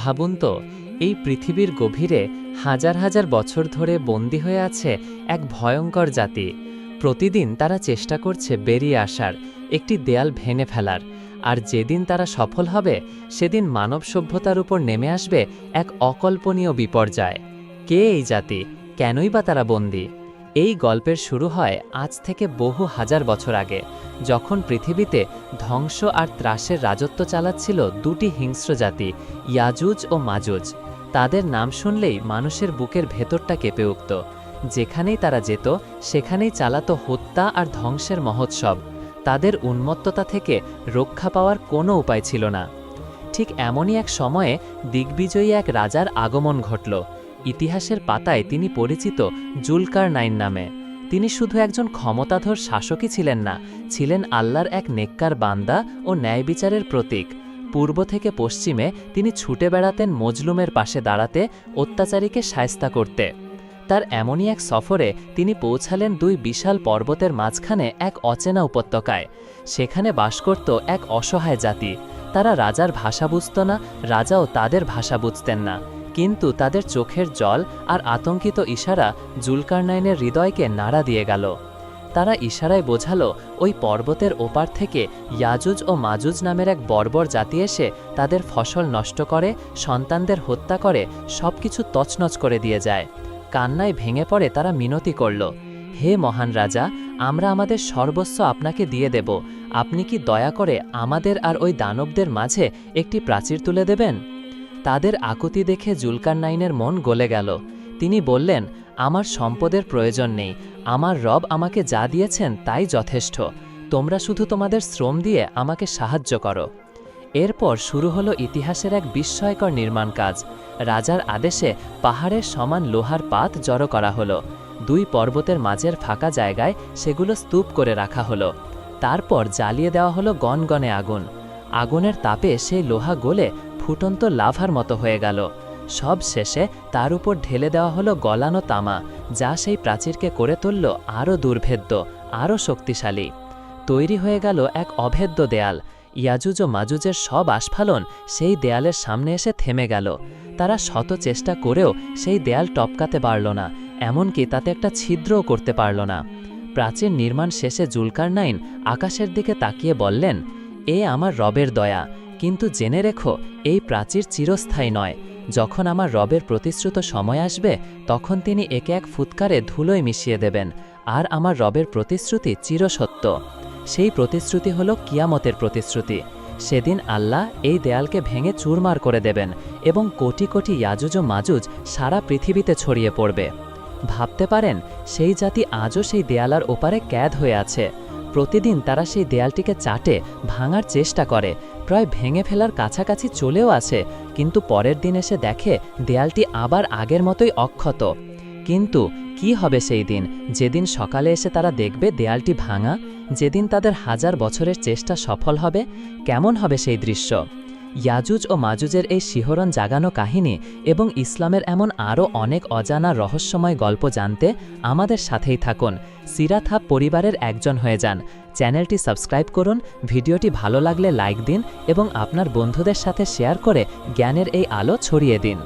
ভাবুন তো, এই পৃথিবীর গভীরে হাজার হাজার বছর ধরে বন্দী হয়ে আছে এক ভয়ঙ্কর জাতি। প্রতিদিন তারা চেষ্টা করছে বেরিয়ে আসার, একটি দেয়াল ভেঙে ফেলার। আর যেদিন তারা সফল হবে, সেদিন মানব সভ্যতার উপর নেমে আসবে এক অকল্পনীয় বিপর্যয়। কে এই জাতি? কেনই বা তারা বন্দী? এই গল্পের শুরু হয় আজ থেকে বহু হাজার বছর আগে, যখন পৃথিবীতে ধ্বংস আর ত্রাসের রাজত্ব চালাচ্ছিল দুটি হিংস্র জাতি, ইয়াজুজ ও মাজুজ। তাদের নাম শুনলেই মানুষের বুকের ভেতরটা কেঁপে উঠত। যেখানেই তারা যেত, সেখানেই চালাতো হত্যা আর ধ্বংসের মহোৎসব। তাদের উন্মত্ততা থেকে রক্ষা পাওয়ার কোনো উপায় ছিল না। ঠিক এমনই এক সময়ে দিগ্বিজয়ী এক রাজার আগমন ঘটল। ইতিহাসের পাতায় তিনি পরিচিত জুলকার নাইন নামে। তিনি শুধু একজন ক্ষমতাধর শাসকই ছিলেন না, ছিলেন আল্লাহর এক নেককার বান্দা ও ন্যায় বিচারের প্রতীক। পূর্ব থেকে পশ্চিমে তিনি ছুটে বেড়াতেন মজলুমের পাশে দাঁড়াতে, অত্যাচারীকে সায়স্তা করতে। তার এমনই এক সফরে তিনি পৌঁছালেন দুই বিশাল পর্বতের মাঝখানে এক অচেনা উপত্যকায়। সেখানে বাস করত এক অসহায় জাতি। তারা রাজার ভাষা বুঝত না, রাজাও তাদের ভাষা বুঝতেন না। কিন্তু তাদের চোখের জল আর আতঙ্কিত ইশারা জুলকারনাইনের হৃদয়কে নাড়া দিয়ে গেল। তারা ইশারায় বোঝালো, ওই পর্বতের ওপার থেকে ইয়াজুজ ও মাজুজ নামের এক বর্বর জাতি এসে তাদের ফসল নষ্ট করে, সন্তানদের হত্যা করে সব কিছু তছনছ করে দিয়ে যায়। কান্নায় ভেঙে পড়ে তারা মিনতি করল, হে মহান রাজা, আমরা আমাদের সর্বস্ব আপনাকে দিয়ে দেব। আপনি কি দয়া করে আমাদের আর ওই দানবদের মাঝে একটি প্রাচীর তুলে দেবেন? তাদের আকুতি দেখে জুলকার নাইনের মন গলে গেল। তিনি বললেন, আমার সম্পদের প্রয়োজন নেই। আমার রব আমাকে যা দিয়েছেন তাই যথেষ্ট। তোমরা শুধু তোমাদের শ্রম দিয়ে আমাকে সাহায্য করো। এরপর শুরু হলো ইতিহাসের এক বিস্ময়কর নির্মাণ কাজ। রাজার আদেশে পাহাড়ের সমান লোহার পাত জড়ো করা হলো। দুই পর্বতের মাঝের ফাঁকা জায়গায় সেগুলো স্তূপ করে রাখা হলো। তারপর জ্বালিয়ে দেওয়া হলো গনগনে আগুন। আগুনের তাপে সেই লোহা গলে ফুটন্ত লাভার মতো হয়ে গেল। সব শেষে তার উপর ঢেলে দেওয়া হলো গলানো তামা, যা সেই প্রাচীরকে করে তুলল আরও দুর্ভেদ্য, আরও শক্তিশালী। তৈরি হয়ে গেল এক অভেদ্য দেয়াল। ইয়াজুজ ও মাজুজের সব আস্ফালন সেই দেয়ালের সামনে এসে থেমে গেল। তারা শত চেষ্টা করেও সেই দেয়াল টপকাতে পারল না, এমনকি তাতে একটা ছিদ্রও করতে পারল না। প্রাচীর নির্মাণ শেষে জুলকার নাইন আকাশের দিকে তাকিয়ে বললেন, এ আমার রবের দয়া কিন্তু জেনে রেখো, এই প্রাচীর চিরস্থায়ী নয়। যখন আমার রবের প্রতিশ্রুত সময় আসবে, তখন তিনি একে এক ফুৎকারে ধুলোয় মিশিয়ে দেবেন, আর আমার রবের প্রতিশ্রুতি চিরসত্য। সেই প্রতিশ্রুতি হল কিয়ামতের প্রতিশ্রুতি। সেদিন আল্লাহ এই দেয়ালকে ভেঙে চুরমার করে দেবেন এবং কোটি কোটি ইয়াজুজ মাজুজ সারা পৃথিবীতে ছড়িয়ে পড়বে। ভাবতে পারেন, সেই জাতি আজও সেই দেয়ালার ওপারে ক্যাদ হয়ে আছে। প্রতিদিন তারা সেই দেয়ালটিকে চাটে, ভাঙার চেষ্টা করে। প্রায় ভেঙে ফেলার কাছাকাছি চলেও আসে, কিন্তু পরের দিন এসে দেখে দেয়ালটি আবার আগের মতোই অক্ষত। কিন্তু কি হবে সেই দিন? যেদিন সকালে এসে তারা দেখবে দেয়ালটি ভাঙা, যেদিন তাদের হাজার বছরের চেষ্টা সফল হবে, কেমন হবে সেই দৃশ্য? ইয়াজুজ ও মাজুজের এই শিহরণ জাগানো কাহিনী এবং ইসলামের এমন আরও অনেক অজানা রহস্যময় গল্প জানতে আমাদের সাথেই থাকুন। হাব পরিবারের একজন হয়ে যান। চ্যানেলটি সাবস্ক্রাইব করুন, ভিডিওটি ভালো লাগলে লাইক দিন এবং আপনার বন্ধুদের সাথে শেয়ার করে জ্ঞানের এই আলো ছড়িয়ে দিন।